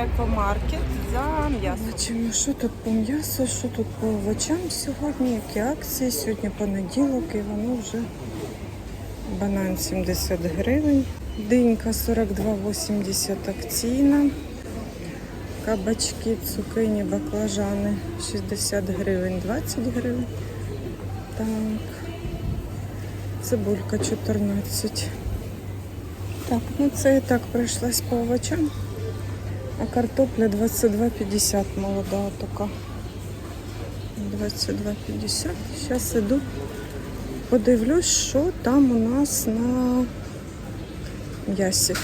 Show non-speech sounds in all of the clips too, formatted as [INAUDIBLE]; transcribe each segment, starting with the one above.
екомаркет за м'ясо. Бачимо, що тут по м'ясу, що тут по овочам сьогодні, які акції. Сьогодні понеділок і воно вже банан 70 гривень. Динька 42,80 акційна. Кабачки, цукині, баклажани 60 гривень, 20 гривень. Так. Цибулька 14. Так, ну це і так пройшлась по овочам. А картопля 22,50 молода така. 22,50. Зараз іду. Подивлюсь, що там у нас на м'ясі.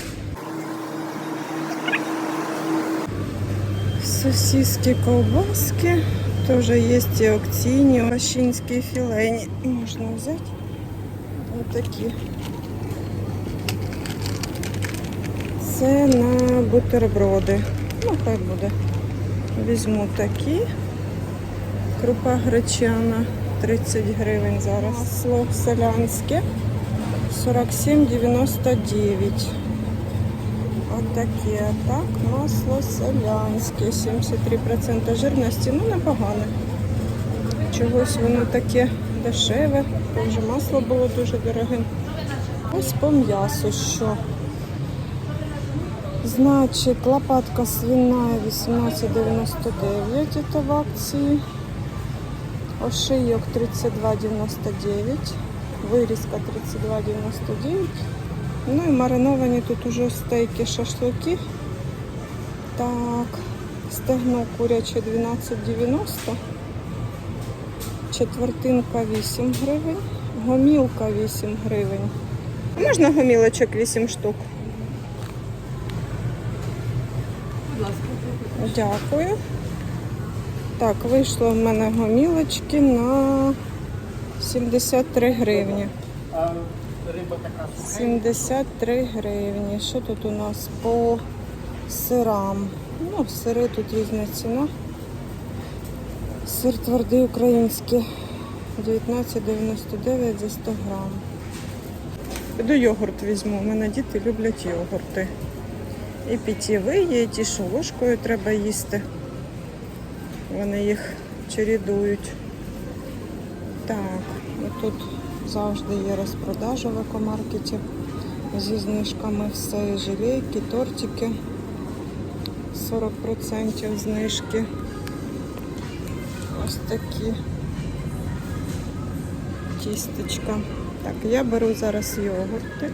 Сосиски, колбаски. Тоже есть и акційні, лощинські філейні. Можна взяти. Ось такі. Це на бутерброди. Ну, хай буде. Візьму такі. Крупа гречана 30 гривень зараз. Масло селянське 47,99. Отаке. А так, масло селянське, 73% жирності. Ну, непогане. Чогось воно таке дешеве. Бо вже масло було дуже дороге. Ось по м'ясу що. Значить, лопатка свиная 18,99 это в акції. Ошийок 32,99. Вирізка 32,99. Ну і мариновані тут уже стейки, шашлики. Так, стегно куряче 12,90. Четвертинка 8 гривень. Гомілка 8 гривень. Можна гомілочок 8 штук? Дякую. Так, вийшло в мене гомілочки на 73 гривні. 73 гривні. Що тут у нас по сирам? Ну, сири тут різна ціна. Сир твердий український 19,99 за 100 грам. Піду йогурт візьму. У мене діти люблять йогурти. І питєві є, і ті, що ложкою треба їсти. Вони їх чередують. Так, і тут завжди є розпродажа в екомаркеті зі знижками все, і жилейки, тортики. 40% знижки. Ось такі тістечка. Так, я беру зараз йогурти.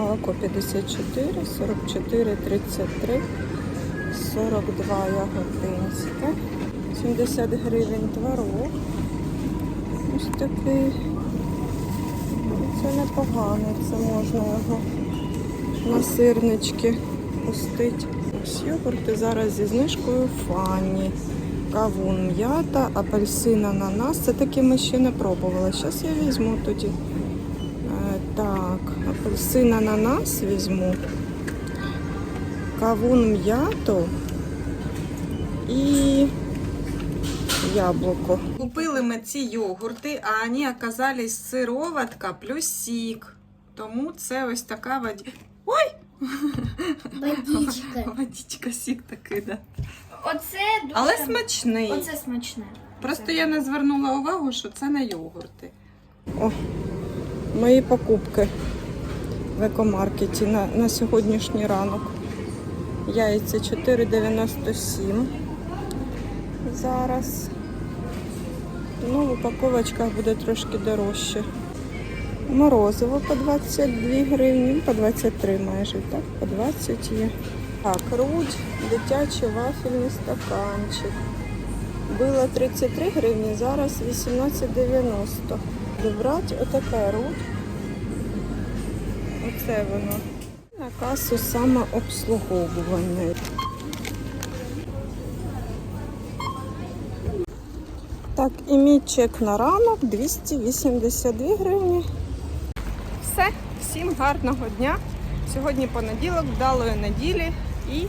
Молоко 54, 44, 33, 42 ягодинське, 70 гривень творог. Ось такий. Це непогано, це можна його на сирнички пустити. Ось йогурти зараз зі знижкою фані. Кавун м'ята, апельсин, ананас. Це такі ми ще не пробували. Зараз я візьму тоді. Апельсин ананас візьму, кавун м'яту і яблуко. Купили ми ці йогурти, а вони оказались сироватка плюс сік. Тому це ось така воді... Ой! Водичка. [LAUGHS] Водичка сік такий, да. Оце дуже... Але смачний. Оце смачне. Просто я не звернула увагу, що це не йогурти. О, мої покупки в екомаркеті на, на сьогоднішній ранок. Яйця 4,97 зараз. Ну, в упаковочках буде трошки дорожче. Морозиво по 22 гривні, по 23 майже, так, по 20 є. Так, рудь, дитячий вафельний стаканчик. Було 33 гривні, зараз 18,90. Добрати отаке руль. Оце воно. На касу самообслуговування. Так, і мій чек на ранок 282 гривні. Все, всім гарного дня. Сьогодні понеділок, вдалої неділі і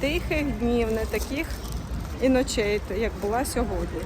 тихих днів, не таких і ночей, як була сьогодні.